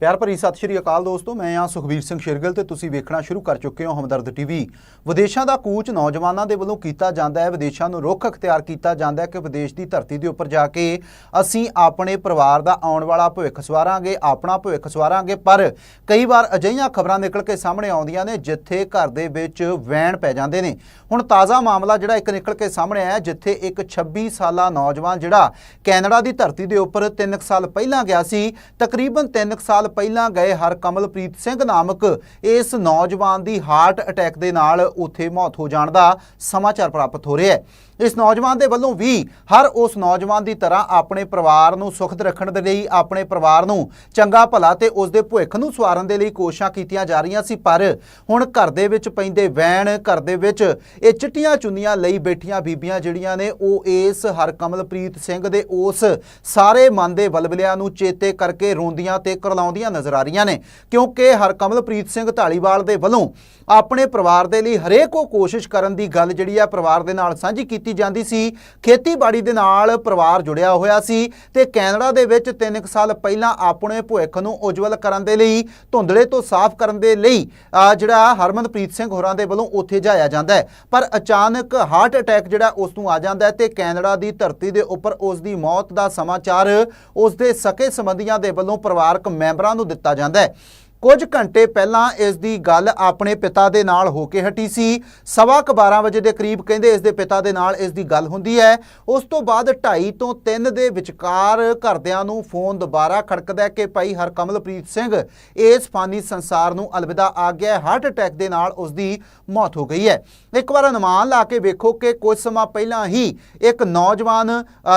ਪਿਆਰ ਭਰੀ ਸਤਿ ਸ਼੍ਰੀ ਅਕਾਲ ਦੋਸਤੋ, ਮੈਂ ਆ ਸੁਖਬੀਰ ਸਿੰਘ ਸ਼ਿਰਗਲ ਤੇ ਤੁਸੀਂ ਵੇਖਣਾ ਸ਼ੁਰੂ ਕਰ ਚੁੱਕੇ ਹੋ ਹਮਦਰਦ ਟੀਵੀ। ਵਿਦੇਸ਼ਾਂ ਦਾ ਕੂਚ ਨੌਜਵਾਨਾਂ ਦੇ ਵੱਲੋਂ ਕੀਤਾ ਜਾਂਦਾ ਹੈ, ਵਿਦੇਸ਼ਾਂ ਨੂੰ ਰੁੱਖ ਅਖਤਿਆਰ ਕੀਤਾ ਜਾਂਦਾ ਹੈ ਕਿ ਵਿਦੇਸ਼ ਦੀ ਧਰਤੀ ਦੇ ਉੱਪਰ ਜਾ ਕੇ ਅਸੀਂ ਆਪਣੇ ਪਰਿਵਾਰ ਦਾ ਆਉਣ ਵਾਲਾ ਭਵਿੱਖ ਸਵਾਰਾਂਗੇ, ਆਪਣਾ ਭਵਿੱਖ ਸਵਾਰਾਂਗੇ, ਪਰ ਕਈ ਵਾਰ ਅਜਿਹੀਆਂ ਖਬਰਾਂ ਨਿਕਲ ਕੇ ਸਾਹਮਣੇ ਆਉਂਦੀਆਂ ਨੇ ਜਿੱਥੇ ਘਰ ਦੇ ਵਿੱਚ ਵੈਣ ਪੈ ਜਾਂਦੇ ਨੇ। ਹੁਣ ਤਾਜ਼ਾ ਮਾਮਲਾ ਜਿਹੜਾ ਇੱਕ ਨਿਕਲ ਕੇ ਸਾਹਮਣੇ ਆਇਆ, ਜਿੱਥੇ ਇੱਕ 26 ਸਾਲਾ ਨੌਜਵਾਨ ਜਿਹੜਾ ਕੈਨੇਡਾ ਦੀ ਧਰਤੀ ਦੇ ਉੱਪਰ 3 ਸਾਲ ਪਹਿਲਾਂ ਗਿਆ ਸੀ, ਤਕਰੀਬਨ 3 ਸਾਲ ਪਹਿਲਾਂ ਗਏ ਹਰਕਮਲਪ੍ਰੀਤ ਸਿੰਘ ਨਾਮਕ ਇਸ ਨੌਜਵਾਨ ਦੀ ਹਾਰਟ ਅਟੈਕ ਦੇ ਨਾਲ ਉੱਥੇ ਮੌਤ ਹੋ ਜਾਣ ਦਾ ਸਮਾਚਾਰ ਪ੍ਰਾਪਤ ਹੋ ਰਿਹਾ ਹੈ। ਇਸ ਨੌਜਵਾਨ ਦੇ ਵੱਲੋਂ ਵੀ ਹਰ ਉਸ ਨੌਜਵਾਨ ਦੀ ਤਰ੍ਹਾਂ ਆਪਣੇ ਪਰਿਵਾਰ ਨੂੰ ਸੁਖਦ ਰੱਖਣ ਦੇ ਲਈ, ਆਪਣੇ ਪਰਿਵਾਰ ਨੂੰ ਚੰਗਾ ਭਲਾ ਤੇ ਉਸ ਦੇ ਭਵਿੱਖ ਨੂੰ ਸਵਾਰਨ ਦੇ ਲਈ ਕੋਸ਼ਿਸ਼ਾਂ ਕੀਤੀਆਂ ਜਾ ਰਹੀਆਂ ਸੀ। ਪਰ ਹੁਣ ਘਰ ਦੇ ਵਿੱਚ ਪੈਂਦੇ ਵੈਣ, ਘਰ ਦੇ ਵਿੱਚ ਇਹ ਚਿੱਟੀਆਂ ਚੁੰਨੀਆਂ ਲਈ ਬੈਠੀਆਂ ਬੀਬੀਆਂ ਜਿਹੜੀਆਂ ਨੇ, ਉਹ ਇਸ ਹਰਕਮਲਪ੍ਰੀਤ ਸਿੰਘ ਦੇ ਉਸ ਸਾਰੇ ਮਨ ਦੇ ਬਲਬਲਿਆਂ ਨੂੰ ਚੇਤੇ ਕਰਕੇ ਰੋਂਦੀਆਂ ਤੇ ਕਰਲਾਉਂਦੀਆਂ ਨਜ਼ਰ ਆ ਰਹੀਆਂ ਨੇ, ਕਿਉਂਕਿ ਹਰਕਮਲਪ੍ਰੀਤ ਸਿੰਘ ਢਾਲੀਵਾਲ ਦੇ ਵੱਲੋਂ ਆਪਣੇ ਪਰਿਵਾਰ ਦੇ ਲਈ ਹਰੇਕ ਉਹ ਕੋਸ਼ਿਸ਼ ਕਰਨ ਦੀ ਗੱਲ ਜਿਹੜੀ ਆ ਪਰਿਵਾਰ ਦੇ ਨਾਲ ਸਾਂਝੀ ਕੀਤੀ ਜਾਂਦੀ ਸੀ। ਖੇਤੀਬਾੜੀ ਦੇ ਨਾਲ ਪਰਿਵਾਰ ਜੁੜਿਆ ਹੋਇਆ ਸੀ ਤੇ ਕੈਨੇਡਾ ਦੇ ਵਿੱਚ 3 ਸਾਲ ਪਹਿਲਾਂ ਆਪਣੇ ਭਵਿੱਖ ਨੂੰ ਉਜਵਲ ਕਰਨ ਦੇ ਲਈ, ਧੁੰਦਲੇ ਤੋਂ ਸਾਫ਼ ਕਰਨ ਦੇ ਲਈ ਜਿਹੜਾ ਹਰਮਨਪ੍ਰੀਤ ਸਿੰਘ ਹੋਰਾਂ ਦੇ ਵੱਲੋਂ ਉੱਥੇ ਜਾਇਆ ਜਾਂਦਾ ਹੈ। ਪਰ ਅਚਾਨਕ ਹਾਰਟ ਅਟੈਕ ਜਿਹੜਾ ਉਸ ਨੂੰ ਆ ਜਾਂਦਾ ਹੈ ਤੇ ਕੈਨੇਡਾ ਦੀ ਧਰਤੀ ਦੇ ਉੱਪਰ ਉਸ ਦੀ ਮੌਤ ਦਾ ਸਮਾਚਾਰ ਉਸ ਦੇ ਸਕੇ ਸੰਬੰਧੀਆਂ ਦੇ ਵੱਲੋਂ ਪਰਿਵਾਰਕ ਮੈਂਬਰ ਨੂੰ ਦਿੱਤਾ ਜਾਂਦਾ ਹੈ। ਕੁਝ ਘੰਟੇ ਪਹਿਲਾਂ ਇਸ ਦੀ ਗੱਲ ਆਪਣੇ ਪਿਤਾ ਦੇ ਨਾਲ ਹੋ ਕੇ ਹਟੀ ਸੀ। ਸਵਾ ਕੁ 12 ਵਜੇ ਦੇ ਕਰੀਬ ਕਹਿੰਦੇ ਇਸ ਦੇ ਪਿਤਾ ਦੇ ਨਾਲ ਇਸ ਦੀ ਗੱਲ ਹੁੰਦੀ ਹੈ। ਉਸ ਤੋਂ ਬਾਅਦ 2:30 ਤੋਂ 3 ਦੇ ਵਿਚਕਾਰ ਘਰਦਿਆਂ ਨੂੰ ਫੋਨ ਦੁਬਾਰਾ ਖੜਕਦਾ ਕਿ ਭਾਈ ਹਰਕਮਲਪ੍ਰੀਤ ਸਿੰਘ, ਇਸ ਫਾਨੀ ਸੰਸਾਰ ਨੂੰ ਅਲਵਿਦਾ ਆ ਗਿਆ ਹਾਰਟ ਅਟੈਕ ਦੇ ਨਾਲ ਉਸ ਦੀ ਮੌਤ ਹੋ ਗਈ ਹੈ। ਇੱਕ ਵਾਰ ਅਨੁਮਾਨ ਲਾ ਕੇ ਵੇਖੋ ਕਿ ਕੁਝ ਸਮਾਂ ਪਹਿਲਾਂ ਹੀ ਇੱਕ ਨੌਜਵਾਨ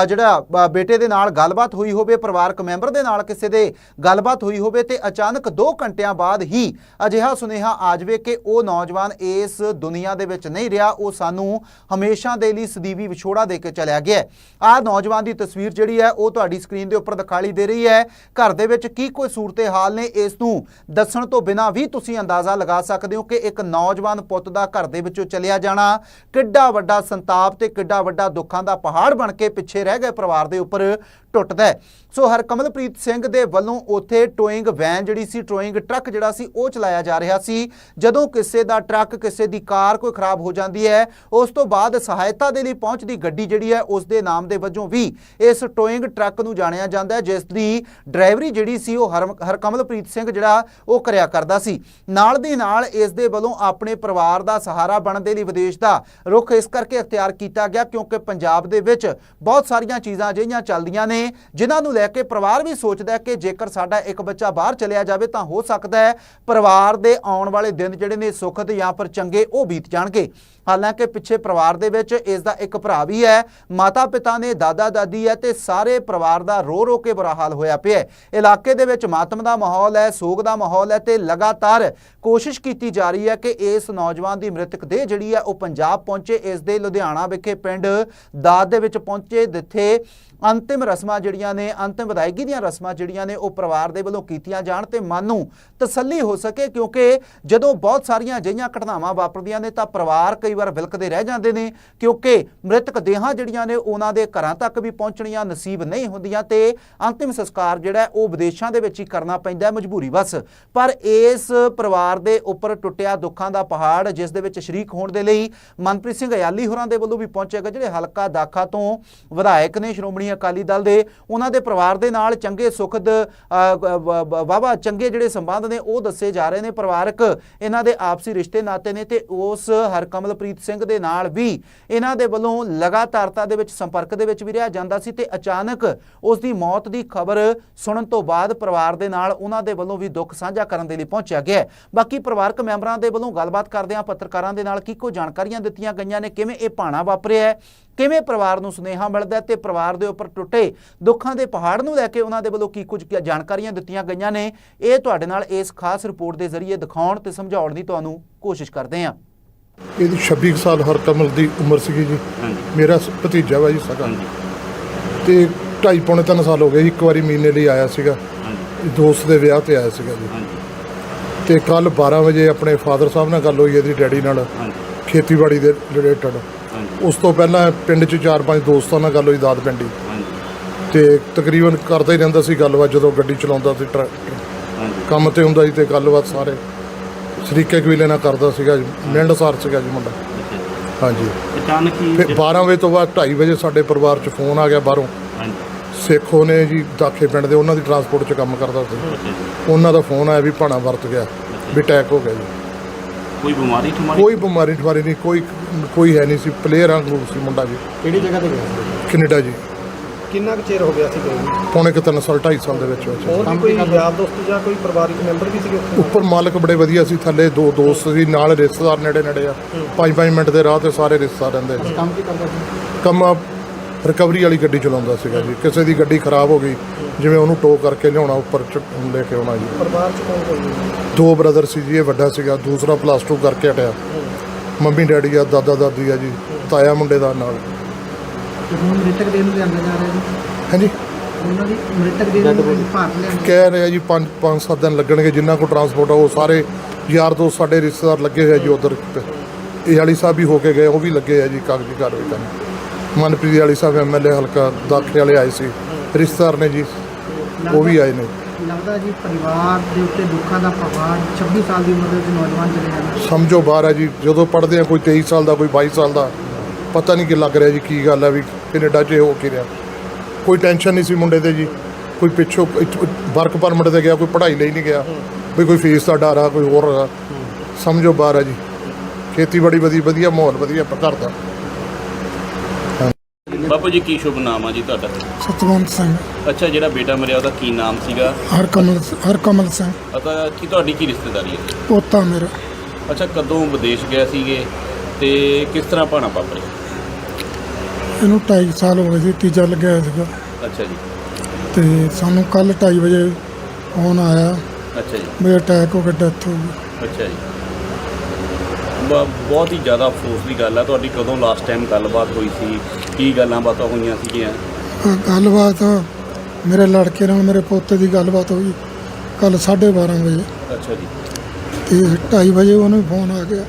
ਜਿਹੜਾ ਬੇਟੇ ਦੇ ਨਾਲ ਗੱਲਬਾਤ ਹੋਈ ਹੋਵੇ, ਪਰਿਵਾਰਕ ਮੈਂਬਰ ਦੇ ਨਾਲ ਕਿਸੇ ਦੇ ਗੱਲਬਾਤ ਹੋਈ ਹੋਵੇ ਤੇ ਅਚਾਨਕ 2 ਘੰਟਿਆਂ ਬਾਅਦ ਹੀ ਅਜਿਹਾ ਸੁਨੇਹਾ ਆ ਜਾਵੇ ਕਿ ਉਹ ਨੌਜਵਾਨ ਇਸ ਦੁਨੀਆ ਦੇ ਵਿੱਚ ਨਹੀਂ ਰਿਹਾ, ਉਹ ਸਾਨੂੰ ਹਮੇਸ਼ਾ ਦੇ ਲਈ ਸਦੀਵੀ ਵਿਛੋੜਾ ਦੇ ਕੇ ਚਲਿਆ ਗਿਆ ਆਹ ਨੌਜਵਾਨ ਦੀ ਤਸਵੀਰ ਜਿਹੜੀ ਹੈ, ਉਹ ਤੁਹਾਡੀ ਸਕਰੀਨ ਦੇ ਉੱਪਰ ਦਿਖਾਈ ਦੇ ਰਹੀ ਹੈ। ਘਰ ਦੇ ਵਿੱਚ ਕੀ ਕੋਈ ਸੂਰਤੇ ਹਾਲ ਨੇ, ਇਸ ਨੂੰ ਦੱਸਣ ਤੋਂ ਬਿਨਾਂ ਵੀ ਤੁਸੀਂ ਅੰਦਾਜ਼ਾ ਲਗਾ ਸਕਦੇ ਹੋ ਕਿ ਇੱਕ ਨੌਜਵਾਨ ਪੁੱਤ ਦਾ ਘਰ ਦੇ ਵਿੱਚੋਂ ਚਲਿਆ ਜਾਣਾ, ਕਿੱਡਾ ਵੱਡਾ ਸੰਤਾਪ ਤੇ ਕਿੱਡਾ ਵੱਡਾ ਦੁੱਖਾਂ ਦਾ ਪਹਾੜ ਬਣ ਕੇ ਪਿੱਛੇ ਰਹਿ ਗਏ ਪਰਿਵਾਰ ਦੇ ਉੱਪਰ। ਟੁੱਟਦਾ ਹੈ। ਸੋ ਹਰਕਮਲਪ੍ਰੀਤ ਸਿੰਘ ਦੇ ਵੱਲੋਂ ਉੱਥੇ ਟੋਇੰਗ ਵੈਨ ਜਿਹੜੀ ਸੀ, ਟੋਇੰਗ ਟਰੱਕ ਜਿਹੜਾ ਸੀ, ਉਹ ਚਲਾਇਆ ਜਾ ਰਿਹਾ ਸੀ। ਜਦੋਂ ਕਿਸੇ ਦਾ ਟਰੱਕ, ਕਿਸੇ ਦੀ ਕਾਰ ਕੋਈ ਖਰਾਬ ਹੋ ਜਾਂਦੀ ਹੈ, ਉਸ ਤੋਂ ਬਾਅਦ ਸਹਾਇਤਾ ਦੇ ਲਈ ਪਹੁੰਚਦੀ ਗੱਡੀ ਜਿਹੜੀ ਹੈ, ਉਸ ਦੇ ਨਾਮ ਦੇ ਵਜੋਂ ਵੀ ਇਸ ਟੋਇੰਗ ਟਰੱਕ ਨੂੰ ਜਾਣਿਆ ਜਾਂਦਾ ਹੈ, ਜਿਸ ਦੀ ਡਰਾਈਵਰੀ ਜਿਹੜੀ ਸੀ, ਉਹ ਹਰਮ- ਹਰਕਮਲਪ੍ਰੀਤ ਸਿੰਘ ਜਿਹੜਾ, ਉਹ ਕਰਿਆ ਕਰਦਾ ਸੀ। ਨਾਲ ਦੀ ਨਾਲ ਇਸ ਦੇ ਵੱਲੋਂ ਆਪਣੇ ਪਰਿਵਾਰ ਦਾ ਸਹਾਰਾ ਬਣਨ ਦੇ ਲਈ ਵਿਦੇਸ਼ ਦਾ ਰੁਖ ਇਸ ਕਰਕੇ ਅਖਤਿਆਰ ਕੀਤਾ ਗਿਆ ਕਿਉਂਕਿ ਪੰਜਾਬ ਦੇ ਵਿੱਚ ਬਹੁਤ ਸਾਰੀਆਂ ਚੀਜ਼ਾਂ ਅਜਿਹੀਆਂ ਚੱਲਦੀਆਂ ਨੇ ਜਿਨ੍ਹਾਂ ਨੂੰ ਲੈ ਕੇ ਪਰਿਵਾਰ ਵੀ ਸੋਚਦਾ ਹੈ ਕਿ ਜੇਕਰ ਸਾਡਾ ਇੱਕ ਬੱਚਾ ਬਾਹਰ ਚਲਿਆ ਜਾਵੇ ਤਾਂ ਹੋ ਸਕਦਾ ਹੈ ਪਰਿਵਾਰ ਦੇ ਆਉਣ ਵਾਲੇ ਦਿਨ ਜਿਹੜੇ ਨੇ ਸੁਖਦ ਜਾਂ ਫਿਰ ਚੰਗੇ ਉਹ ਬੀਤ ਜਾਣਗੇ। ਹਾਲਾਂਕਿ ਪਿੱਛੇ ਪਰਿਵਾਰ ਦੇ ਵਿੱਚ ਇਸ ਦਾ ਇੱਕ ਭਰਾ ਵੀ ਹੈ ਮਾਤਾ ਪਿਤਾ ਨੇ ਦਾਦਾ ਦਾਦੀ ਹੈ ਤੇ ਸਾਰੇ ਪਰਿਵਾਰ ਦਾ ਰੋ ਰੋ ਕੇ ਬੁਰਾ ਹਾਲ ਹੋਇਆ ਪਿਆ ਇਲਾਕੇ ਦੇ ਵਿੱਚ ਮਾਤਮ ਦਾ ਮਾਹੌਲ ਹੈ, ਸੋਗ ਦਾ ਮਾਹੌਲ ਹੈ ਤੇ ਲਗਾਤਾਰ ਕੋਸ਼ਿਸ਼ ਕੀਤੀ ਜਾ ਰਹੀ ਹੈ ਕਿ ਇਸ ਨੌਜਵਾਨ ਦੀ ਮ੍ਰਿਤਕ ਦੇਹ ਜਿਹੜੀ ਹੈ ਉਹ ਪੰਜਾਬ ਪਹੁੰਚੇ, ਇਸ ਦੇ ਲੁਧਿਆਣਾ ਵਿਖੇ ਪਿੰਡ ਦਾਦ ਦੇ ਵਿੱਚ ਪਹੁੰਚੇ, ਜਿੱਥੇ ਅੰਤਿਮ ਰਸਮਾਂ ਜਿਹੜੀਆਂ ਨੇ, ਅੰਤਿਮ ਵਿਦਾਇਗੀ ਦੀਆਂ ਰਸਮਾਂ ਜਿਹੜੀਆਂ ਨੇ, ਉਹ ਪਰਿਵਾਰ ਦੇ ਵੱਲੋਂ ਕੀਤੀਆਂ ਜਾਣ ਤੇ ਮਨ ਨੂੰ ਤਸੱਲੀ ਹੋ ਸਕੇ, ਕਿਉਂਕਿ ਜਦੋਂ ਬਹੁਤ ਸਾਰੀਆਂ ਅਜਿਹੀਆਂ ਘਟਨਾਵਾਂ ਵਾਪਰਦੀਆਂ ਨੇ, ਤਾਂ ਪਰਿਵਾਰ ਕਈ ਵਾਰ ਵਿਲਕਦੇ ਰਹਿ ਜਾਂਦੇ ਨੇ, ਕਿਉਂਕਿ ਮ੍ਰਿਤਕ ਦੇਹਾਂ ਜਿਹੜੀਆਂ ਨੇ, ਉਹਨਾਂ ਦੇ ਘਰਾਂ ਤੱਕ ਵੀ ਪਹੁੰਚਣੀਆਂ ਨਸੀਬ ਨਹੀਂ ਹੁੰਦੀਆਂ ਤੇ ਅੰਤਿਮ ਸੰਸਕਾਰ ਜਿਹੜਾ, ਉਹ ਵਿਦੇਸ਼ਾਂ ਦੇ ਵਿੱਚ ਹੀ ਕਰਨਾ ਪੈਂਦਾ ਹੈ, ਮਜਬੂਰੀ ਬਸ। ਪਰ ਇਸ ਪਰਿਵਾਰ ਦੇ ਉੱਪਰ ਟੁੱਟਿਆ ਦੁੱਖਾਂ ਦਾ ਪਹਾੜ, ਜਿਸ ਦੇ ਵਿੱਚ ਸ਼ਰੀਕ ਹੋਣ ਦੇ ਲਈ ਮਨਪ੍ਰੀਤ ਸਿੰਘ ਅਯਾਲੀ ਹੋਰਾਂ ਦੇ ਵੱਲੋਂ ਵੀ ਪਹੁੰਚੇਗਾ ਜਿਹੜੇ ਹਲਕਾ ਦਾਖਾ ਤੋਂ ਵਿਧਾਇਕ ਨੇ, ਸ਼੍ਰੋਮਣੀ ਅਕਾਲੀ ਦਲ ਦੇ, ਉਹਨਾਂ ਦੇ ਪਰਿਵਾਰ ਦੇ ਨਾਲ ਚੰਗੇ ਸੁਖਦ ਵਾਵਾ ਚੰਗੇ ਜਿਹੜੇ ਸੰਬੰਧ ਨੇ, ਉਹ ਦੱਸੇ ਜਾ ਰਹੇ ਨੇ ਪਰਿਵਾਰਕ। ਇਹਨਾਂ ਦੇ ਆਪਸੀ ਰਿਸ਼ਤੇ ਨਾਤੇ ਨੇ ਤੇ ਉਸ ਹਰਕਮਲਪ੍ਰੀਤ ਸਿੰਘ ਦੇ ਨਾਲ ਵੀ ਇਹਨਾਂ ਦੇ ਵੱਲੋਂ ਲਗਾਤਾਰਤਾ ਦੇ ਵਿੱਚ ਸੰਪਰਕ ਦੇ ਵਿੱਚ ਵੀ ਰਿਹਾ ਜਾਂਦਾ ਸੀ ਤੇ ਅਚਾਨਕ ਉਸ ਦੀ ਮੌਤ ਦੀ ਖਬਰ ਸੁਣਨ ਤੋਂ ਬਾਅਦ ਪਰਿਵਾਰ ਦੇ ਨਾਲ ਉਹਨਾਂ ਦੇ ਵੱਲੋਂ ਵੀ ਦੁੱਖ ਸਾਂਝਾ ਕਰਨ ਦੇ ਲਈ ਪਹੁੰਚਿਆ ਗਿਆ ਬਾਕੀ ਪਰਿਵਾਰਕ ਮੈਂਬਰਾਂ ਦੇ ਵੱਲੋਂ ਗੱਲਬਾਤ ਕਰਦਿਆਂ ਪੱਤਰਕਾਰਾਂ ਦੇ ਨਾਲ ਕੀ ਕੋ ਜਾਣਕਾਰੀਆਂ ਦਿੱਤੀਆਂ ਗਈਆਂ ਨੇ, ਕਿਵੇਂ ਇਹ ਭਾਣਾ ਵਾਪਰਿਆ ਕਿਵੇਂ ਪਰਿਵਾਰ ਨੂੰ ਸੁਨੇਹਾ ਮਿਲਦਾ ਤੇ ਪਰਿਵਾਰ ਦੇ ਉੱਪਰ ਟੁੱਟੇ ਦੁੱਖਾਂ ਦੇ ਪਹਾੜ ਨੂੰ ਲੈ ਕੇ ਉਹਨਾਂ ਦੇ ਵੱਲੋਂ ਕੀ ਕੁਝ ਕੀ ਜਾਣਕਾਰੀਆਂ ਦਿੱਤੀਆਂ ਗਈਆਂ ਨੇ ਇਹ ਤੁਹਾਡੇ ਨਾਲ ਇਸ ਖਾਸ ਰਿਪੋਰਟ ਦੇ ਜ਼ਰੀਏ ਦਿਖਾਉਣ ਤੇ ਸਮਝਾਉਣ ਦੀ ਤੁਹਾਨੂੰ ਕੋਸ਼ਿਸ਼ ਕਰਦੇ ਹਾਂ। ਇਹਦੀ 26 ਕੁ ਸਾਲ ਹਰ ਕਮਲ ਦੀ ਉਮਰ ਸੀਗੀ ਜੀ। ਹਾਂਜੀ। ਮੇਰਾ ਭਤੀਜਾ ਵਾ ਜੀ ਸਗਾ ਤੇ ਢਾਈ ਪੌਣੇ ਤਿੰਨ ਸਾਲ ਹੋ ਗਏ ਇੱਕ ਵਾਰੀ ਮਹੀਨੇ ਲਈ ਆਇਆ ਸੀਗਾ। ਹਾਂਜੀ। ਦੋਸਤ ਦੇ ਵਿਆਹ ਤੇ ਆਇਆ ਸੀਗਾ ਜੀ। ਹਾਂਜੀ। ਤੇ ਕੱਲ 12 ਵਜੇ ਆਪਣੇ ਫਾਦਰ ਸਾਹਿਬ ਨਾਲ ਗੱਲ ਹੋਈ ਇਹਦੀ ਡੈਡੀ ਨਾਲ। ਹਾਂਜੀ। ਖੇਤੀਬਾੜੀ ਦੇ ਰਿਲੇਟਡ ਹਾਂਜੀ ਉਸ ਤੋਂ ਪਹਿਲਾਂ ਪਿੰਡ 'ਚ ਚਾਰ ਪੰਜ ਦੋਸਤਾਂ ਨਾਲ ਗੱਲ ਹੋਈ ਦਾਦ ਪਿੰਡੀ। ਤੇ ਤਕਰੀਬਨ ਕਰਦਾ ਹੀ ਰਹਿੰਦਾ ਸੀ ਗੱਲਬਾਤ ਜਦੋਂ ਗੱਡੀ ਚਲਾਉਂਦਾ ਸੀ ਟਰੱਕ। ਹਾਂਜੀ। ਕੰਮ ਤੇ ਹੁੰਦਾ ਜੀ ਤੇ ਗੱਲਬਾਤ ਸਾਰੇ ਸ਼ਰੀਕੇ ਕਬੀਲੇ ਨਾਲ ਕਰਦਾ ਸੀਗਾ ਜੀ ਮਿਲਣਸਾਰ ਸੀਗਾ ਜੀ ਮੁੰਡਾ। ਹਾਂਜੀ। ਅਚਾਨਕ ਹੀ ਫਿਰ 12 ਵਜੇ ਤੋਂ ਬਾਅਦ 2:30 ਵਜੇ ਸਾਡੇ ਪਰਿਵਾਰ 'ਚ ਫੋਨ ਆ ਗਿਆ ਬਾਹਰੋਂ। ਸੇਖੋ ਨੇ ਜੀ ਦਾਖੇ ਪਿੰਡ ਦੇ ਉਹਨਾਂ ਦੀ ਟਰਾਂਸਪੋਰਟ 'ਚ ਕੰਮ ਕਰਦਾ ਸੀ। ਉਹਨਾਂ ਦਾ ਫੋਨ ਆਇਆ ਵੀ ਭਾਣਾ ਵਰਤ ਗਿਆ ਵੀ ਅਟੈਕ ਹੋ ਗਿਆ ਜੀ। ਕੋਈ ਬਿਮਾਰੀ ਠਮਾਰੀ? ਕੋਈ ਬਿਮਾਰੀ ਠਮਾਰੀ ਨਹੀਂ ਕੋਈ ਕੋਈ ਹੈ ਨਹੀਂ ਸੀ ਪਲੇਅਰ ਵਾਂਗੂ ਸੀ ਮੁੰਡਾ ਜੀ। ਕਿਹੜੀ ਜਗ੍ਹਾ ਤੇ ਗਿਆ ਸੀ? ਕੈਨੇਡਾ ਜੀ। ਕਿੰਨਾ ਕੁ ਚਿਰ ਹੋ ਗਿਆ ਸੀ ਗਏ ਨੂੰ? ਪੌਣੇ ਕੁ ਤਿੰਨ ਸਾਲ 2.5 ਸਾਲ ਦੇ ਵਿੱਚ ਵਿੱਚ। ਹੋਰ ਵੀ ਕੋਈ ਯਾਰ ਦੋਸਤ ਜਾਂ ਕੋਈ ਪਰਿਵਾਰਿਕ ਮੈਂਬਰ ਵੀ ਸੀਗੇ ਉੱਥੇ? ਉੱਪਰ ਮਾਲਕ ਬੜੇ ਵਧੀਆ ਸੀ ਥੱਲੇ ਦੋ ਦੋਸਤ ਸੀ ਨਾਲ ਰਿਸ਼ਤੇਦਾਰ ਨੇੜੇ ਨੇੜੇ ਆ। 5-5 ਮਿੰਟ ਦੇ ਰਾਹ ਤੇ ਸਾਰੇ ਰਿਸ਼ਤੇਦਾਰ ਰਹਿੰਦੇ ਸੀ। ਕੰਮ ਕੀ ਕਰਦਾ ਸੀ? ਕੰਮ ਰਿਕਵਰੀ ਵਾਲੀ ਗੱਡੀ ਚਲਾਉਂਦਾ ਸੀਗਾ ਜੀ। ਕਿਸੇ ਦੀ ਗੱਡੀ ਖਰਾਬ ਹੋ ਗਈ ਜਿਵੇਂ ਉਹਨੂੰ ਟੋ ਕਰਕੇ ਲਿਆਉਣਾ ਉੱਪਰ ਚ ਲੈ ਕੇ ਆਉਣਾ ਜੀ। ਪਰਿਵਾਰ ਚ ਕੌਣ ਕੋਈ ਨਹੀਂ ਦੋ ਬ੍ਰਦਰ ਸੀ ਜੀ ਇਹ ਵੱਡਾ ਸੀਗਾ ਦੂਸਰਾ ਪਲੱਸ 2 ਕਰਕੇ ਹਟਿਆ। ਮੰਮੀ ਡੈਡੀ ਆ ਦਾਦਾ ਦਾਦੀ ਆ ਜੀ ਤਾਇਆ ਮੁੰਡੇ ਦਾ ਨਾਲ। ਤੇ ਹੁਣ ਮ੍ਰਿਤਕ ਦੇਹ ਨੂੰ ਲਿਆਂਦਾ ਜਾ ਰਿਹਾ ਜੀ? ਹਾਂਜੀ। ਉਹਨਾਂ ਦੀ ਮ੍ਰਿਤਕ ਦੇਹ ਨੂੰ ਭਾਰਤ ਲਿਆਂਦਾ ਕਹਿ ਰਿਹਾ। ਜੀ 5 5 7 ਦਿਨ ਲੱਗਣਗੇ ਜਿੰਨਾ ਕੋ ਟਰਾਂਸਪੋਰਟ ਆ ਉਹ ਸਾਰੇ ਯਾਰ ਦੋਸਤ ਸਾਡੇ ਰਿਸ਼ਤੇਦਾਰ ਲੱਗੇ ਹੋਏ ਆ ਜੀ ਉਧਰ। ਇਹ ਵਾਲੀ ਸਾਹਿਬ ਵੀ ਹੋ ਕੇ ਗਏ ਉਹ ਵੀ ਲੱਗੇ ਆ ਜੀ ਕਾਗਜ਼ੀ ਕਾਰਵਾਈ ਕਰਨ। ਮਨਪ੍ਰੀਤ ਵਾਲੀ ਸਾਹਿਬ ਐਮਐਲਏ ਹਲਕਾ ਦਾਖੇ ਵਾਲੇ ਆਏ ਸੀ। ਰਿਸ਼ਤੇਦਾਰ ਨੇ ਜੀ ਉਹ ਵੀ ਆਏ ਨੇ। ਲੱਗਦਾ ਜੀ ਪਰਿਵਾਰ ਦੇ ਉੱਤੇ ਦੁੱਖਾਂ ਦਾ ਪਹਾੜ 26 ਸਾਲ ਦੀ ਉਮਰ ਦੇ ਵਿੱਚ ਨੌਜਵਾਨ ਚਲੇ ਜਾਣਾ ਸਮਝੋ ਬਾਹਰ ਆ ਜੀ ਜਦੋਂ ਪੜਦੇ ਆ ਕੋਈ 23 ਸਾਲ ਦਾ ਕੋਈ 22 ਸਾਲ ਦਾ ਪਤਾ ਨਹੀਂ ਕਿ ਲੱਗ ਰਿਹਾ ਜੀ ਕੀ ਗੱਲ ਹੈ ਵੀ ਕੈਨੇਡਾ 'ਚ ਹੋ ਕੀ ਰਿਹਾ। ਕੋਈ ਟੈਨਸ਼ਨ ਨਹੀਂ ਸੀ ਮੁੰਡੇ ਤੇ ਜੀ ਕੋਈ ਪਿੱਛੋਂ ਵਰਕ ਪਰਮਿਟ ਤੇ ਗਿਆ ਕੋਈ ਪੜ੍ਹਾਈ ਲਈ ਨਹੀਂ ਗਿਆ ਵੀ ਕੋਈ ਫੀਸ ਦਾ ਡਰ ਆ ਕੋਈ ਹੋਰ ਸਮਝੋ ਬਾਹਰ ਆ ਜੀ। ਖੇਤੀਬਾੜੀ ਵਧੀਆ ਵਧੀਆ ਮਾਹੌਲ ਵਧੀਆ ਘਰ ਦਾ। ਬਾਪੂ ਜੀ ਕੀ ਸ਼ੁਭ ਨਾਮ ਆ ਜੀ ਤੁਹਾਡਾ? ਸਤਵੰਤ ਸਿੰਘ। ਅੱਛਾ ਜਿਹੜਾ ਬੇਟਾ ਮਰਿਆ ਉਹਦਾ ਕੀ ਨਾਮ ਸੀਗਾ? ਹਰਕਮਲ ਹਰਕਮਲ ਸਿੰਘ। ਅਤੇ ਕੀ ਤੁਹਾਡੀ ਕੀ ਰਿਸ਼ਤੇਦਾਰੀ ਹੈ? ਪੋਤਾ ਮੇਰਾ। ਅੱਛਾ ਕਦੋਂ ਵਿਦੇਸ਼ ਗਏ ਸੀਗੇ ਤੇ ਕਿਸ ਤਰ੍ਹਾਂ ਭਾਣਾ ਵਾਪਰਿਆ? ਇਹਨੂੰ 2.5 ਸਾਲ ਹੋ ਗਏ ਸੀ ਤੀਜਾ ਲੱਗਿਆ ਹੋਇਆ ਸੀਗਾ। ਅੱਛਾ ਜੀ। ਤੇ ਸਾਨੂੰ ਕੱਲ 2:30 ਵਜੇ ਫੋਨ ਆਇਆ। ਅੱਛਾ ਜੀ। ਵੀ ਅਟੈਕ ਹੋ ਕੇ ਡੈਥ ਹੋ ਗਈ। ਅੱਛਾ ਜੀ। ਬ- ਬਹੁਤ ਹੀ ਜ਼ਿਆਦਾ ਅਫਸੋਸ ਦੀ ਗੱਲ ਆ। ਤੁਹਾਡੀ ਕਦੋਂ ਲਾਸਟ ਟਾਈਮ ਗੱਲਬਾਤ ਹੋਈ ਸੀ? ਕੀ ਗੱਲਾਂ ਬਾਤਾਂ ਹੋਈਆਂ ਸੀਗੀਆਂ? ਗੱਲਬਾਤ ਮੇਰੇ ਲੜਕੇ ਨਾਲ ਮੇਰੇ ਪੋਤੇ ਦੀ ਗੱਲਬਾਤ ਹੋਈ ਕੱਲ 12:30 ਵਜੇ। ਅੱਛਾ ਜੀ। ਤੇ 2:30 ਵਜੇ ਉਹਨੂੰ ਫੋਨ ਆ ਗਿਆ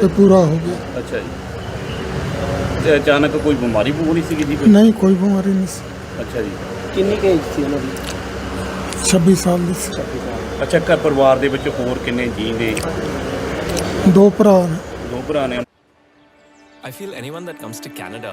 ਤੇ ਪੂਰਾ ਹੋ ਗਿਆ। ਅੱਛਾ ਜੀ। ਤੇ ਅਚਾਨਕ ਕੋਈ ਬਿਮਾਰੀ ਬੂਰੀ ਸੀਗੀ ਜੀ ਕੋਈ? ਨਹੀਂ ਕੋਈ ਬਿਮਾਰੀ ਨਹੀਂ ਸੀ। ਅੱਛਾ ਜੀ। ਕਿੰਨੀ ਕੁ ਏਜ ਸੀ ਉਹਨਾਂ ਦੀ? 26 ਸਾਲ ਦੀ ਸੀ। ਅੱਛਾ ਘਰ ਪਰਿਵਾਰ ਦੇ ਵਿੱਚ ਹੋਰ ਕਿੰਨੇ ਜੀ ਨੇ? ਦੋ ਭਰਾ ਨੇ। ਦੋ ਭਰਾ ਨੇ। I feel anyone that comes to Canada